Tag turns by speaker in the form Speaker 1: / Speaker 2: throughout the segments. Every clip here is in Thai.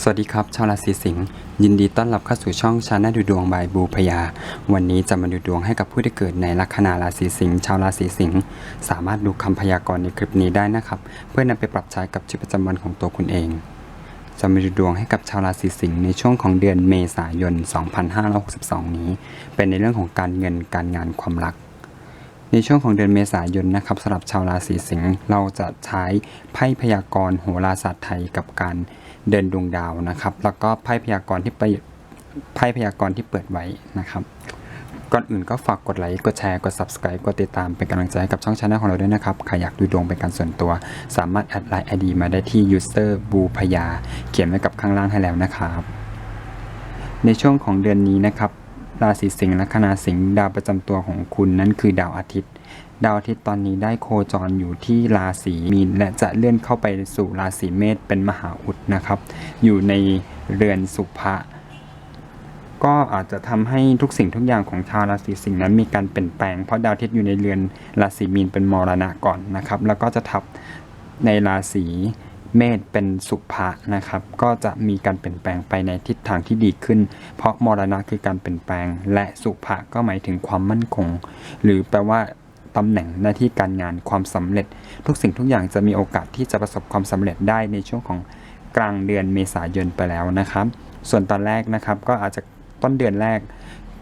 Speaker 1: สวัสดีครับชาวราศีสิงห์ยินดีต้อนรับเข้าสู่ช่องชาแนลดูดวงบายบูพยา วันนี้จะมาดูดวงให้กับผู้ที่เกิดในลัคนาราศีสิงห์ชาวราศีสิงห์สามารถดูคำพยากรณ์ในคลิปนี้ได้นะครับ เพื่อนำไปปรับใช้กับชีวิตประจำวันของตัวคุณเอง จะมาดูดวงให้กับชาวราศีสิงห์ในช่วงของเดือนเมษายน 2562 นี้ เป็นในเรื่องของการเงินการงานความรักในช่วงของเดือนเมษายนนะครับสำหรับชาวราศีสิงห์เราจะใช้ไพ่พยากรณ์โหราศาสตร์ไทยกับการ เดินดวงดาวนะครับ แล้วก็ไพ่พยากรณ์ที่ไปไพ่พยากรณ์ที่เปิดไว้นะครับ ก่อนอื่นก็ฝากกดไลค์ กดแชร์ กด subscribe กดติดตามเป็นกำลังใจให้กับช่องชาแนลของเราด้วยนะครับ ใครอยากดูดวงเป็นการส่วนตัว สามารถแอดไลน์ ID มาได้ที่ user บูพยา เขียนไว้กับข้างล่างให้แล้วนะครับ ในช่วงของเดือนนี้นะครับ ราศีสิงห์และคณาสิงห์ดาวประจำตัวของคุณนั้นคือดาวอาทิตย์ ดาวอาทิตย์ตอนนี้ได้โคจรอยู่ที่ราศีมีนและจะเลื่อนเข้าไปสู่ราศีเมษเป็นมหาอุดนะครับ อยู่ในเรือนสุภะก็อาจจะทำให้ทุกสิ่งทุกอย่างของชาวราศีสิงห์นั้นมีการเปลี่ยนแปลงเพราะดาวอาทิตย์อยู่ในเรือนราศีมีนเป็นมรณะก่อนนะครับ แล้วก็จะทับในราศีเมษเป็นสุภะนะครับ ก็จะมีการเปลี่ยนแปลงไปในทิศทางที่ดีขึ้น เพราะมรณะคือการเปลี่ยนแปลง และสุภะก็หมายถึงความมั่นคง หรือแปลว่า ตำแหน่งหน้าที่การงานความสำเร็จ ทุกสิ่งทุกอย่างจะมีโอกาสที่จะประสบความสำเร็จได้ในช่วงของกลางเดือนเมษายนไปแล้วนะครับ ส่วนตอนแรกนะครับก็อาจจะต้นเดือนแรก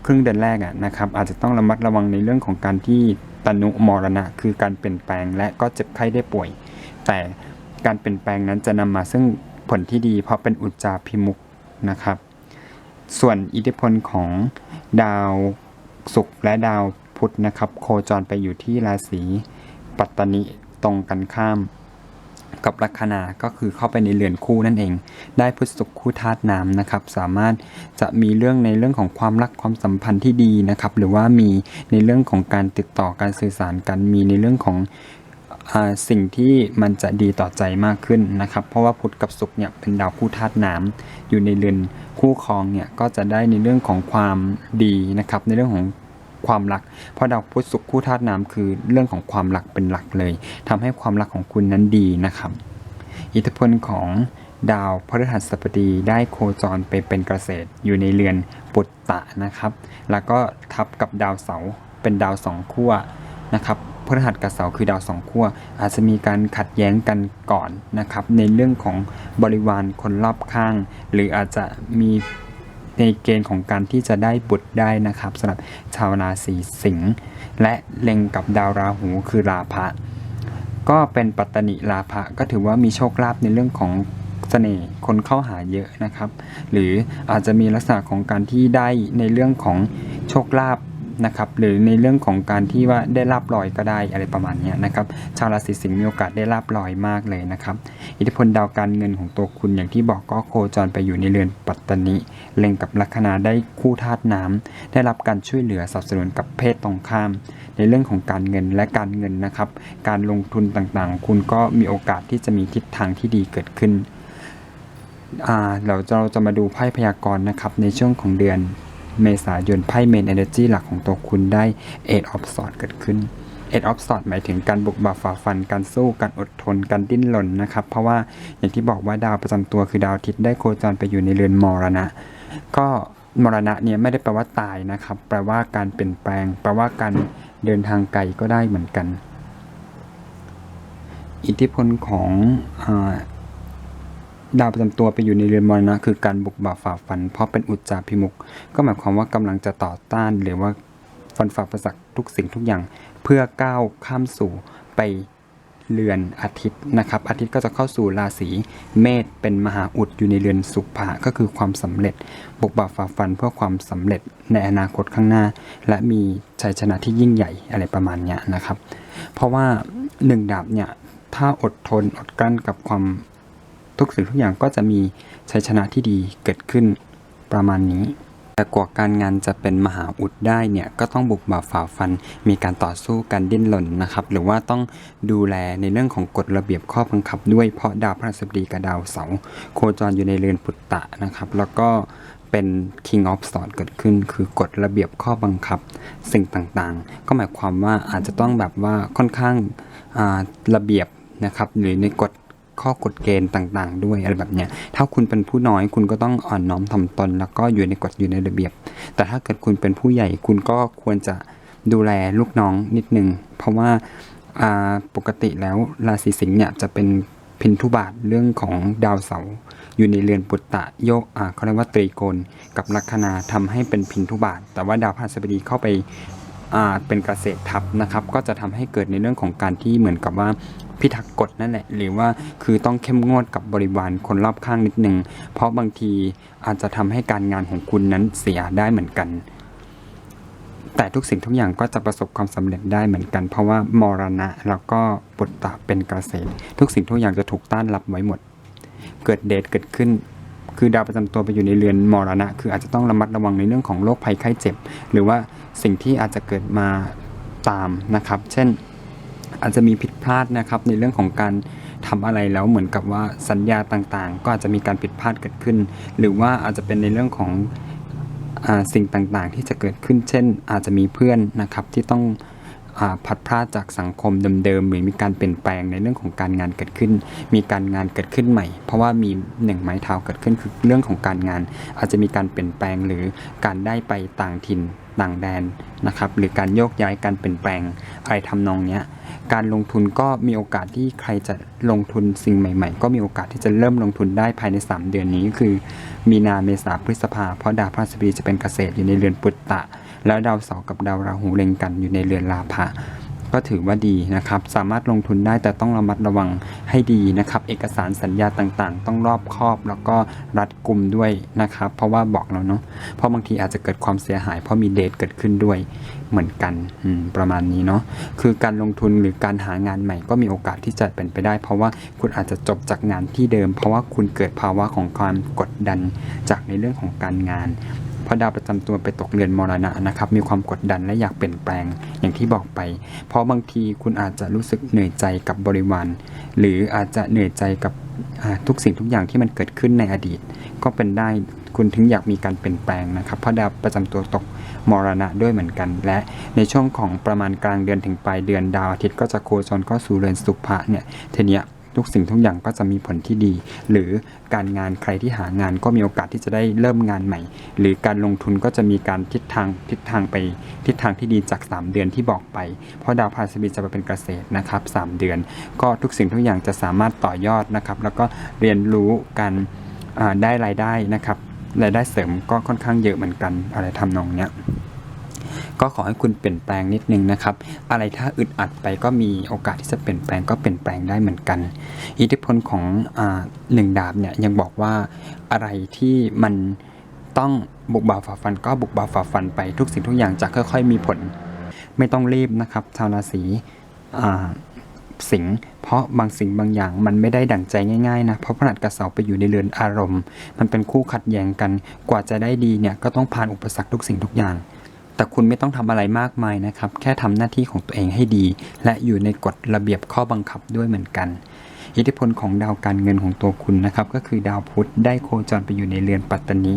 Speaker 1: ครึ่งเดือนแรกอะนะครับ อาจจะต้องระมัดระวังในเรื่องของการที่ตนุมรณะ คือการเปลี่ยนแปลงและก็เจ็บไข้ได้ป่วย แต่การเปลี่ยนแปลงนั้นจะนำมาซึ่งผลที่ดีเพราะเป็นอุจจาพิมุกนะครับ ส่วนอิทธิพลของดาวศุกร์และดาว พุธนะครับ โคจรไปอยู่ที่ราศีปัตตนิตรงกันข้าม กับลัคนาก็คือเข้าไปในเรือนคู่นั่นเอง ได้พุทธศุกร์คู่ธาตุน้ำนะครับ สามารถจะมีเรื่องในเรื่องของความรักความสัมพันธ์ที่ดีนะครับ หรือว่ามีในเรื่องของการติดต่อการสื่อสารกันมีในเรื่องของอสิ่งที่มันจะดีต่อใจมากขึ้นนะครับ เพราะว่าพุธกับศุกร์เนี่ยเป็นดาวคู่ธาตุน้ำอยู่ในเรือนคู่ครองเนี่ยก็จะได้ในเรื่องของความดีนะครับ ในเรื่องของ ความรัก เพราะดาวพุธศุกร์คู่ธาตุน้ำคือเรื่องของความรักเป็นหลักเลยทำให้ความรักของคุณนั้นดีนะครับ อิทธิพลของดาวพฤหัสบดีได้โคจรไปเป็นเกษตรอยู่ในเรือนปุตตะนะครับ แล้วก็ทับกับดาวเสาร์เป็นดาวสองขั้วนะครับพฤหัสกับเสาร์คือดาวสองขั้วอาจจะมีการขัดแย้งกันก่อนนะครับ ในเรื่องของบริวารคนรอบข้าง หรืออาจจะมี ในเกณฑ์ของการที่จะได้บุตรได้นะครับสำหรับชาวราศีสิงห์และเล็งกับดาวราหูคือราพะก็เป็นปัตตนิลาภะก็ถือว่ามีโชคลาภในเรื่องของเสน่ห์คนเข้าหาเยอะนะครับ หรืออาจจะมีลักษณะของการที่ได้ในเรื่องของโชคลาภ นะครับหรือในเรื่องของการที่ว่าได้ลาบลอยก็ได้อะไรประมาณนี้นะครับชาวราศีสิงห์มีโอกาสได้ลาบลอยมากเลยนะครับอิทธิพลดาวการเงินของตัวคุณอย่างที่บอกก็โคจรไปอยู่ในเรือนปัตตนิเล็งกับลัคนาได้คู่ธาตุน้ำได้รับการช่วยเหลือสนับสนุนกับเพศตรงข้าม ในเรื่องของการเงินและการเงินนะครับ การลงทุนต่างๆ คุณก็มีโอกาสที่จะมีทิศทางที่ดีเกิดขึ้นอ่าเราจะเราจะมาดูไพ่พยากรณ์นะครับในช่วงของเดือน เมษายนไพ่เมนเอเนอร์จีหลักของตัวคุณได้ Eight of Swords เกิดขึ้น Eight of Swords หมายถึงการบุกบ่าฝ่าฟัน การสู้ การอดทน การดิ้นรนนะครับ เพราะว่าอย่างที่บอกว่าดาวประจำตัวคือดาวอาทิตย์ได้โคจรไปอยู่ในเรือนมรณะ ก็มรณะเนี่ยไม่ได้แปลว่าตายนะครับ แปลว่าการเปลี่ยนแปลง แปลว่าการเดินทางไกลก็ได้เหมือนกัน อิทธิพลของ ดาวประจำตัวไปอยู่ในเรือนมรณะคือการบุกบ่าฝ่าฟัน เพราะเป็นอุจจาพิมุก ก็หมายความว่ากำลังจะต่อต้าน หรือว่าฟันฝ่าประสักทุกสิ่งทุกอย่าง เพื่อก้าวข้ามสู่ไปเรือนอาทิตย์นะครับ อาทิตย์ก็จะเข้าสู่ราศีเมษเป็นมหาอุดอยู่ในเรือนสุภะก็คือความสำเร็จบุกบ่าฝ่าฟันเพื่อความสำเร็จในอนาคตข้างหน้า และมีชัยชนะที่ยิ่งใหญ่อะไรประมาณนี้นะครับ เพราะว่าหนึ่งดาบเนี่ยถ้าอดทนอดกลั้นกับความ ทุกสิ่งทุกอย่างก็จะมีชัยชนะที่ดีเกิดขึ้นประมาณนี้ แต่กว่าการงานจะเป็นมหาอุดได้เนี่ยก็ต้องบุกบ่าฝ่าฟัน มีการต่อสู้การดิ้นรนนะครับ หรือว่าต้องดูแลในเรื่องของกฎระเบียบข้อบังคับ ด้วยเพราะดาวพฤหัสบดีกับดาวเสาร์โคจรอยู่ในเรือนปุตตะนะครับ แล้วก็เป็น King of Swords เกิดขึ้น คือกฎระเบียบข้อบังคับ สิ่งต่างๆ ก็หมายความว่าอาจจะต้องแบบว่าค่อนข้างาระเบียบนะครับหรือในกฎ ข้อกฎเกณฑ์ต่างๆ ด้วยอะไรแบบเนี้ยถ้าคุณเป็นผู้น้อยคุณก็ต้องอ่อนน้อมถ่อมตน แล้วก็อยู่ในกฎอยู่ในระเบียบ แต่ถ้าเกิดคุณเป็นผู้ใหญ่คุณก็ควรจะดูแลลูกน้องนิดนึง เพราะว่าปกติแล้วราศีสิงห์เนี่ยจะเป็นพินทุบาทเรื่องของดาวเสาร์อยู่ในเรือนปุตตะโยกเขาเรียกว่าตรีโกณกับลัคนาทำให้เป็นพินทุบาท แต่ว่าดาวพฤหัสบดีเข้าไปเป็นเกษตรทับนะครับ ก็จะทำให้เกิดในเรื่องของการที่เหมือนกับว่า พิทักษ์กฎนั่นแหละ หรือว่าคือต้องเข้มงวดกับบริวารคนรอบข้างนิดนึง เพราะบางทีอาจจะทำให้การงานของคุณนั้นเสียได้เหมือนกัน แต่ทุกสิ่งทุกอย่างก็จะประสบความสำเร็จได้เหมือนกัน เพราะว่ามรณะแล้วก็ปุตตะเป็นเกษตร ทุกสิ่งทุกอย่างจะถูกต้านรับไว้หมด เกิดเดทเกิดขึ้นคือดาวประจำตัวไปอยู่ในเรือนมรณะ คืออาจจะต้องระมัดระวังในเรื่องของโรคภัยไข้เจ็บ หรือว่าสิ่งที่อาจจะเกิดมาตามนะครับ เช่น อาจจะมีผิดพลาดนะครับในเรื่องของการทำอะไรแล้วเหมือนกับว่าสัญญาต่างๆ ก็อาจจะมีการผิดพลาดเกิดขึ้น หรือว่าอาจจะเป็นในเรื่องของอสิ่งต่างๆ ที่จะเกิดขึ้น เช่น อาจจะมีเพื่อนนะครับที่ต้องอาพัดพลาดจากสังคมเดิมๆหรือมีการเปลี่ยนแปลงในเรื่องของการงานเกิดขึ้น มีการงานเกิดขึ้นใหม่ เพราะว่ามีหนึ่งไม้เท้าเกิดขึ้นคือเรื่องของการงาน อาจจะมีการเปลี่ยนแปลงหรือการได้ไปต่างถิ่นต่างแดนนะครับหรือการโยกย้ายการเปลี่ยนแปลง ใครทำนองเนี้ยการลงทุนก็มีโอกาสที่ใครจะลงทุนสิ่งใหม่ ๆ ก็มีโอกาสที่จะเริ่มลงทุนได้ภายใน 3 เดือนนี้คือ มีนาเมษาพฤษภาเพราะดาวพฤหัสบดีจะเป็นเกษตรอยู่ในเรือนปุตตะ แล้วดาวเสาร์กับดาวราหูเล็งกันอยู่ในเรือนลาภะ ก็ถือว่าดีนะครับ สามารถลงทุนได้แต่ต้องระมัดระวังให้ดีนะครับ เอกสารสัญญาต่างๆ ต้องรอบคอบแล้วก็รัดกลุ่มด้วยนะครับ เพราะว่าบอกแล้วเนาะเพราะบางทีอาจจะเกิดความเสียหาย เพราะมีเดทเกิดขึ้นด้วยเหมือนกันประมาณนี้เนาะคือการลงทุนหรือการหางานใหม่ก็มีโอกาสที่จะเป็นไปได้ เพราะว่าคุณอาจจะจบจากงานที่เดิม เพราะว่าคุณเกิดภาวะของความกดดันจากในเรื่องของการงาน เพราะดาวประจำตัวไปตกเรือนมรณะนะครับ มีความกดดันและอยากเปลี่ยนแปลงอย่างที่บอกไป เพราะบางทีคุณอาจจะรู้สึกเหนื่อยใจกับบริวารหรืออาจจะเหนื่อยใจกับทุกสิ่งทุกอย่างที่มันเกิดขึ้นในอดีต ก็เป็นได้คุณถึงอยากมีการเปลี่ยนแปลงนะครับ เพราะดาวประจำตัวตกมรณะด้วยเหมือนกัน และในช่วงของประมาณกลางเดือนถึงปลายเดือนดาวอาทิตย์ก็จะโคจรเข้าสู่เรือนสุภะเนี่ยทีเนี้ย ทุกสิ่งทุกอย่างก็จะมีผลที่ดี หรือการงานใครที่หางานก็มีโอกาสที่จะได้เริ่มงานใหม่ หรือการลงทุนก็จะมีการทิศทางทิศทางไปทิศทางที่ดีจาก 3 เดือนที่บอกไป เพราะดาวพาสบีจะไปเป็นเกษตรนะครับ 3 เดือน ก็ทุกสิ่งทุกอย่างจะสามารถต่อยอดนะครับ แล้วก็เรียนรู้การได้รายได้นะครับรายได้เสริมก็ค่อนข้างเยอะเหมือนกันอะไรทำนองเนี้ย ก็ขอให้คุณเปลี่ยนแปลงนิดนึงนะครับ อะไรถ้าอึดอัดไปก็มีโอกาสที่จะเปลี่ยนแปลงก็เปลี่ยนแปลงได้เหมือนกัน อิทธิพลของอหนึ่งดาบเนี่ยยังบอกว่าอะไรที่มันต้องบุกบ่าฝ่าฟันก็บุกบ่าฝ่าฟันไปทุกสิ่งทุกอย่างจะค่อย ๆ มีผล ไม่ต้องรีบนะครับชาวราศีสิงเพราะบางสิ่งบางอย่างมันไม่ได้ดั่งใจง่ายๆนะ เพราะพระหัสกับเสาไปอยู่ในเรือนอารมณ์ มันเป็นคู่ขัดแย้งกัน กว่าจะได้ดีเนี่ยก็ต้องผ่านอุปสรรคทุกสิ่งทุกอย่าง แต่คุณไม่ต้องทำอะไรมากมายนะครับ แค่ทำหน้าที่ของตัวเองให้ดี และอยู่ในกฎระเบียบข้อบังคับด้วยเหมือนกัน อิทธิพลของดาวการเงินของตัวคุณนะครับ ก็คือดาวพุธได้โคจรไปอยู่ในเรือนปัตตนี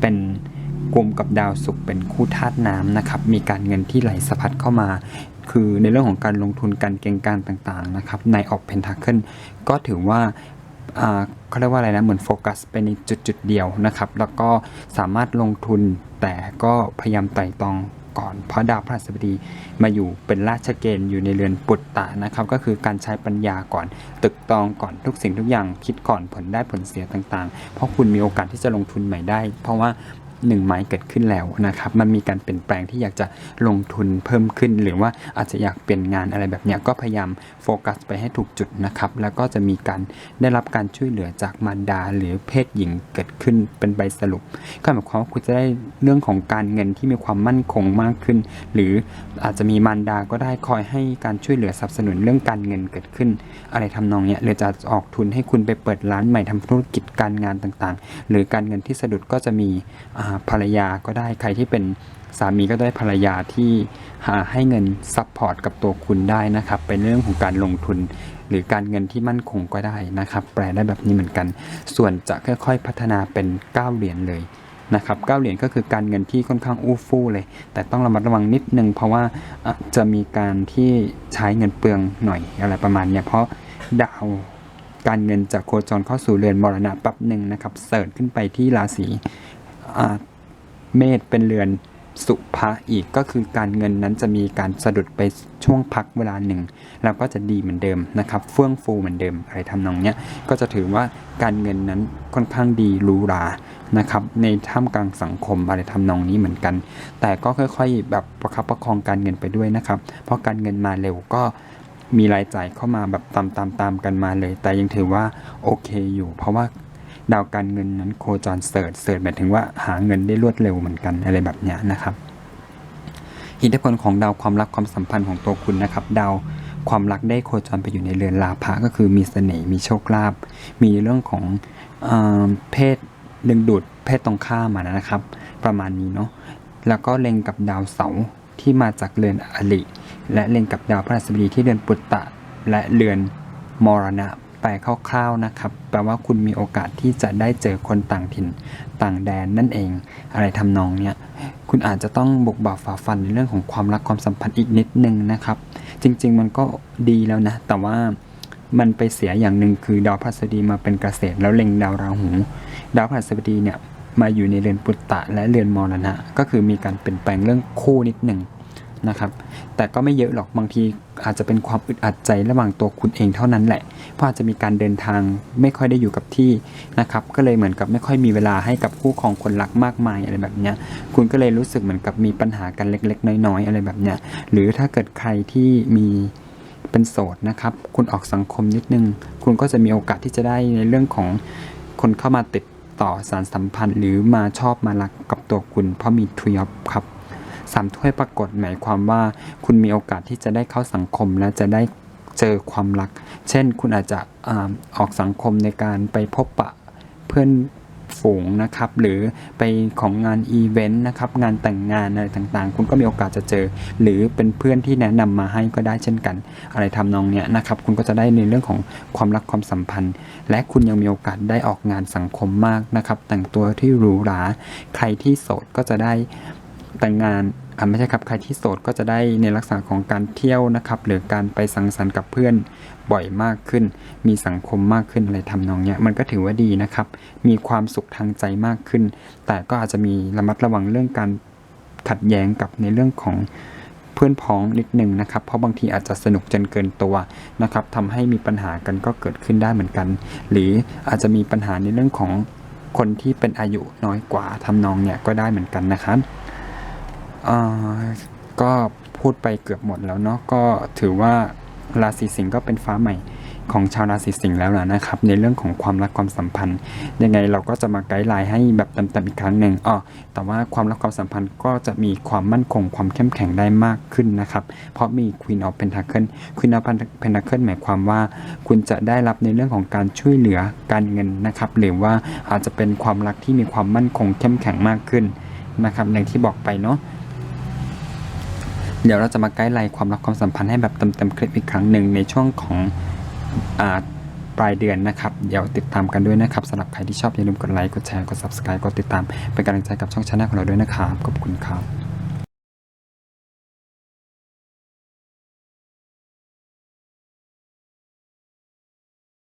Speaker 1: เป็นกลุ่มกับดาวศุกร์เป็นคู่ธาตุน้ำนะครับ มีการเงินที่ไหลสะพัดเข้ามา คือในเรื่องของการลงทุนการเก็งการต่างๆนะครับในออกเพนทาเคิลก็ถือว่าอ่า เขาเรียกว่าอะไรนะเหมือนโฟกัสไปในจุดจุดๆเดียวนะครับ แล้วก็สามารถลงทุนแต่ก็พยายามไต่ตองก่อนเพราะดาวพฤหัสบดีมาอยู่เป็นราชเกณฑ์อยู่ในเรือนปุตตะนะครับ ก็คือการใช้ปัญญาก่อน ตึกตองก่อนทุกสิ่งทุกอย่างคิดก่อนผลได้ผลเสียต่างๆ เพราะคุณมีโอกาสที่จะลงทุนใหม่ได้ เพราะว่า หนึ่งไม้เกิดขึ้นแล้วนะครับ มันมีการเปลี่ยนแปลงที่อยากจะลงทุนเพิ่มขึ้น หรือว่าอาจจะอยากเปลี่ยนงานอะไรแบบนี้ก็พยายามโฟกัสไปให้ถูกจุดนะครับ แล้วก็จะมีการได้รับการช่วยเหลือจากมารดา หรือเพศหญิงเกิดขึ้นเป็นใบสรุปก็หมายความว่าคุณจะได้เรื่องของการเงินที่มีความมั่นคงมากขึ้น หรืออาจจะมีมารดาก็ได้คอยให้การช่วยเหลือสนับสนุนเรื่องการเงินเกิดขึ้น อะไรทำนองเนี้ยหรือจะออกทุนให้คุณไปเปิดร้านใหม่ทำธุรกิจการงานต่างๆ หรือการเงินที่สะดุดก็จะมีอ่าภรรยาก็ได้ใครที่เป็นสามีก็ได้ภรรยาที่หาให้เงินซัพพอร์ตกับตัวคุณได้นะครับ เป็นเรื่องของการลงทุน หรือการเงินที่มั่นคงก็ได้นะครับ แปลได้แบบนี้เหมือนกัน ส่วนจะค่อยๆพัฒนาเป็น9เหรียญเลยนะครับ9เหรียญก็คือการเงินที่ค่อนข้างอู้ฟู่เลย แต่ต้องระมัดระวังนิดนึง เพราะว่าจะมีการที่ใช้เงินเปลืองหน่อยอะไรประมาณนี้เพราะดาวการเงินจะโคจรเข้าสู่เรือนมรณะแป๊บหนึ่งนะครับเสิร์ชขึ้นไปที่ราศี เมษเป็นเรือนสุภะอีกก็คือการเงินนั้นจะมีการสะดุดไปช่วงพักเวลาหนึ่งแล้วก็จะดีเหมือนเดิมนะครับเฟื่องฟูเหมือนเดิมอะไรทำนองเนี้ยก็จะถือว่าการเงินนั้นค่อนข้างดีรูรานะครับในท่ามกลางสังคมอะไรทำนองนี้เหมือนกัน แต่ก็ค่อยๆ แบบประคับประคองการเงินไปด้วยนะครับ เพราะการเงินมาเร็วก็มีรายจ่ายเข้ามาแบบตามตามตามๆกันมาเลย แต่ยังถือว่าโอเคอยู่ เพราะว่า ดาวการเงินนั้นโคจรเสิร์ชเสิร์ชหมายถึงว่าหาเงินได้รวดเร็วเหมือนกันอะไรแบบนี้นะครับ อิทธิพลของดาวความรักความสัมพันธ์ของตัวคุณนะครับ ดาวความรักได้โคจรไปอยู่ในเรือนลาภะก็คือมีเสน่ห์มีโชคลาภมีเรื่องของเอเพศดึงดูดเพศตรงข้ามมานะครับ ประมาณนี้เนาะแล้วก็เล็งกับดาวเสาร์ที่มาจากเรือนอริและเล็งกับดาวพฤหัสบดีที่เรือนปุตตะ และเรือนมรณะ แปลคร่าวๆนะครับ แปลว่าคุณมีโอกาสที่จะได้เจอคนต่างถิ่นต่างแดนนั่นเอง อะไรทำนองเนี้ยคุณอาจจะต้องบุกบ่าฝ่าฟันในเรื่องของความรักความสัมพันธ์อีกนิดนึงนะครับ จริง ๆ มันก็ดีแล้วนะ แต่ว่ามันไปเสียอย่างหนึ่งคือดาวพฤหัสบดีมาเป็นเกษตรแล้วเล็งดาวราหู ดาวพฤหัสบดีเนี่ยมาอยู่ในเรือนปุตตะและเรือนมรณะ ก็คือมีการเปลี่ยนแปลงเรื่องคู่นิดหนึ่ง นะครับ แต่ก็ไม่เยอะหรอกบางทีอาจจะเป็นความอึดอัดใจระหว่างตัวคุณเองเท่านั้นแหละ เพราะอาจจะมีการเดินทางไม่ค่อยได้อยู่กับที่นะครับ ก็เลยเหมือนกับไม่ค่อยมีเวลาให้กับคู่ของคนรักมากมายอะไรแบบเนี้ย คุณก็เลยรู้สึกเหมือนกับมีปัญหากันเล็ก ๆ น้อยๆอะไรแบบเนี้ย หรือถ้าเกิดใครที่มีเป็นโสดนะครับ คุณออกสังคมนิดนึง คุณก็จะมีโอกาสที่จะได้ในเรื่องของคนเข้ามาติดต่อสารสัมพันธ์ หรือมาชอบมารักกับตัวคุณเพราะมีทรีออฟครับ สามถ้วยปรากฏหมายความว่า คุณมีโอกาสที่จะได้เข้าสังคมและจะได้เจอความรัก เช่น คุณอาจจะออกสังคมในการไปพบปะเพื่อนฝูงนะครับ หรือไปของงานอีเวนต์นะครับ งานแต่งงานอะไรต่างๆ คุณก็มีโอกาสจะเจอ หรือเป็นเพื่อนที่แนะนำมาให้ก็ได้เช่นกัน อะไรทำนองเนี้ยนะครับ คุณก็จะได้ในเรื่องของความรักความสัมพันธ์ และคุณยังมีโอกาสได้ออกงานสังคมมากนะครับ แต่งตัวที่หรูหรา ใครที่โสดก็จะได้ แต่งงานอ่าไม่ใช่ครับ ใครที่โสดก็จะได้ในลักษณะของการเที่ยวนะครับ หรือการไปสังสรรค์กับเพื่อนบ่อยมากขึ้น มีสังคมมากขึ้นอะไรทำนองเนี้ย มันก็ถือว่าดีนะครับ มีความสุขทางใจมากขึ้น แต่ก็อาจจะมีระมัดระวังเรื่องการขัดแย้งกับในเรื่องของเพื่อนพ้องนิดหนึ่งนะครับ เพราะบางทีอาจจะสนุกจนเกินตัวนะครับทำให้มีปัญหากันก็เกิดขึ้นได้เหมือนกัน หรืออาจจะมีปัญหาในเรื่องของคนที่เป็นอายุน้อยกว่าทำนองเนี้ยก็ได้เหมือนกันนะครับ ก็พูดไปเกือบหมดแล้วเนาะก็ถือว่าราศีสิงห์ก็เป็นฟ้าใหม่ของชาวราศีสิงห์แล้วล่ะนะครับ ในเรื่องของความรักความสัมพันธ์ ยังไงเราก็จะมาไกด์ไลน์ให้แบบเต็มๆอีกครั้งหนึ่งอ๋อแต่ว่าความรักความสัมพันธ์ก็จะมีความมั่นคงความเข้มแข็งได้มากขึ้นนะครับ เพราะมี Queen of Pentacle Queen of Pentacle หมายความว่า คุณจะได้รับในเรื่องของการช่วยเหลือการเงินนะครับ หรือว่าอาจจะเป็นความรักที่มีความมั่นคงเข้มแข็งมากขึ้นนะครับอย่างที่บอกไปเนาะ เดี๋ยวเราจะมาไกด์ไลน์ความรักความสัมพันธ์ให้แบบเต็มๆคลิปอีกครั้งหนึ่งในช่วงของอปลายเดือนนะครับ เดี๋ยวติดตามกันด้วยนะครับสำหรับใครที่ชอบอย่าลืมกดไลค์ กดแชร์ กด subscribe กดติดตาม เป็นกำลังใจกับช่องชาแนลของเราด้วยนะครับ ขอบคุณครับ